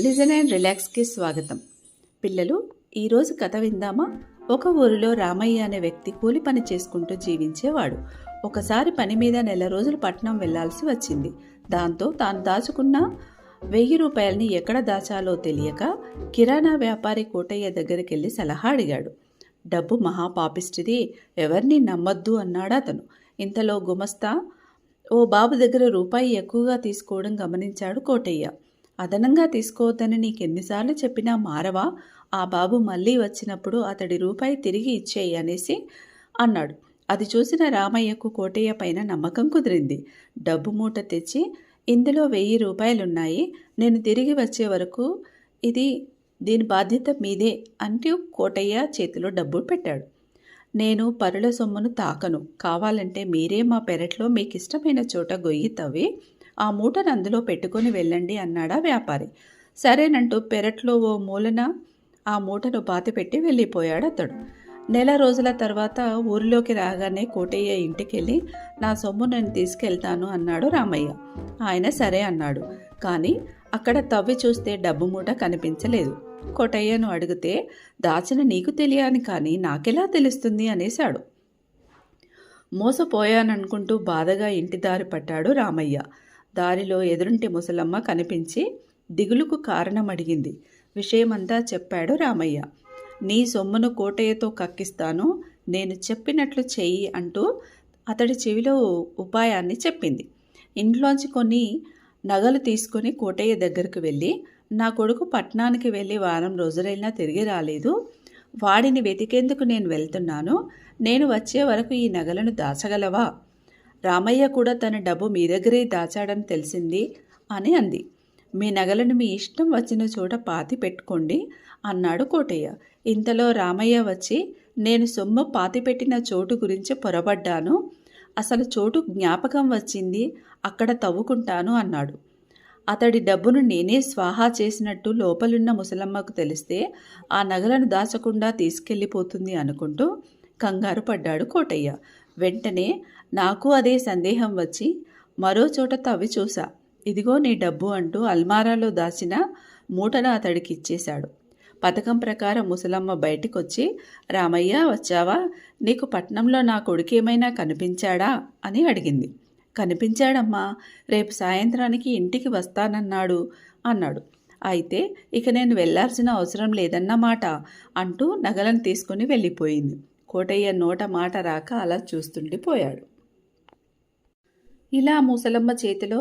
Listen and రిలాక్స్కి స్వాగతం. పిల్లలు ఈరోజు కథ విందామా? ఒక ఊరిలో రామయ్య అనే వ్యక్తి కూలి పని చేసుకుంటూ జీవించేవాడు. ఒకసారి పని మీద నెల రోజులు పట్నం వెళ్ళాల్సి వచ్చింది. దాంతో తాను దాచుకున్న వెయ్యి రూపాయలని ఎక్కడ దాచాలో తెలియక కిరాణా వ్యాపారి కోటయ్య దగ్గరికి వెళ్ళి సలహా అడిగాడు. డబ్బు మహాపాపిష్టిది ఎవరిని నమ్మద్దు అన్నాడు అతను. ఇంతలో గుమస్తా ఓ బాబు దగ్గర రూపాయి ఎక్కువగా తీసుకోవడం గమనించాడు కోటయ్య. అదనంగా తీసుకోవద్దని నీకెన్నిసార్లు చెప్పినా మారవా? ఆ బాబు మళ్ళీ వచ్చినప్పుడు అతడి రూపాయి తిరిగి ఇచ్చేయి అనేసి అన్నాడు. అది చూసిన రామయ్యకు కోటయ్య పైన నమ్మకం కుదిరింది. డబ్బు మూట తెచ్చి ఇందులో వెయ్యి రూపాయలున్నాయి. నేను తిరిగి వచ్చే వరకు ఇది దీని బాధ్యత మీదే అంటూ కోటయ్య చేతిలో డబ్బు పెట్టాడు. నేను పరుల సొమ్మును తాకను. కావాలంటే మీరే మా పెరట్లో మీకు ఇష్టమైన చోట గొయ్యి తవ్వి ఆ మూటను అందులో పెట్టుకొని వెళ్ళండి అన్నాడా వ్యాపారి. సరేనంటూ పెరట్లో ఓ మూలన ఆ మూటను పాతిపెట్టి వెళ్ళిపోయాడు అతడు. నెల రోజుల తర్వాత ఊరిలోకి రాగానే కోటయ్య ఇంటికెళ్ళి నా సొమ్ము నేను తీసుకెళ్తాను అన్నాడు రామయ్య. ఆయన సరే అన్నాడు. కానీ అక్కడ తవ్వి చూస్తే డబ్బు మూట కనిపించలేదు. కోటయ్యను అడిగితే దాచిన నీకు తెలియని కానీ నాకెలా తెలుస్తుంది అనేశాడు. మోసపోయాననుకుంటూ బాధగా ఇంటి దారి పట్టాడు రామయ్య. దారిలో ఎదురుంటి ముసలమ్మ కనిపించి దిగులుకు కారణం అడిగింది విషయమంతా చెప్పాడు రామయ్య. నీ సొమ్మును కోటయ్యతో కక్కిస్తాను నేను చెప్పినట్లు చెయ్యి అంటూ అతడి చెవిలో ఉపాయాన్ని చెప్పింది. ఇంట్లోంచి కొన్ని నగలు తీసుకొని కోటయ్య దగ్గరకు వెళ్ళి నా కొడుకు పట్నానికి వెళ్ళి వారం రోజులైనా తిరిగి రాలేదు. వాడిని వెతికేందుకు నేను వెళ్తున్నాను? నేను వచ్చే వరకు ఈ నగలను దాచగలవా? రామయ్య కూడా తన డబ్బు మీ దగ్గరే దాచాడని తెలిసింది అని అంది. మీ నగలను మీ ఇష్టం వచ్చిన చోట పాతి పెట్టుకోండి అన్నాడు కోటయ్య. ఇంతలో రామయ్య వచ్చి నేను సొమ్ము పాతిపెట్టిన చోటు గురించి పొరబడ్డాను. అసలు చోటు జ్ఞాపకం వచ్చింది అక్కడ తవ్వుకుంటాను అన్నాడు. అతడి డబ్బును నేనే స్వాహా చేసినట్టు లోపలున్న ముసలమ్మకు తెలిస్తే ఆ నగలను దాచకుండా తీసుకెళ్ళిపోతుంది అనుకుంటూ కంగారు పడ్డాడు కోటయ్య. వెంటనే నాకు అదే సందేహం వచ్చి మరో చోట తవ్వి చూసా. ఇదిగో నీ డబ్బు అంటూ అల్మారాలో దాచిన మూటను అతడికి ఇచ్చేశాడు. పథకం ప్రకారం ముసలమ్మ బయటికొచ్చి రామయ్య వచ్చావా? నీకు పట్నంలో నా కొడుకేమైనా కనిపించాడా? అని అడిగింది. కనిపించాడమ్మా. రేపు సాయంత్రానికి ఇంటికి వస్తానన్నాడు అన్నాడు. అయితే ఇక నేను వెళ్ళాల్సిన అవసరం లేదన్నమాట అంటూ నగలను తీసుకుని వెళ్ళిపోయింది. కోటయ్య నోట మాట రాక అలా చూస్తుండిపోయాడు ఇలా ముసలమ్మ చేతిలో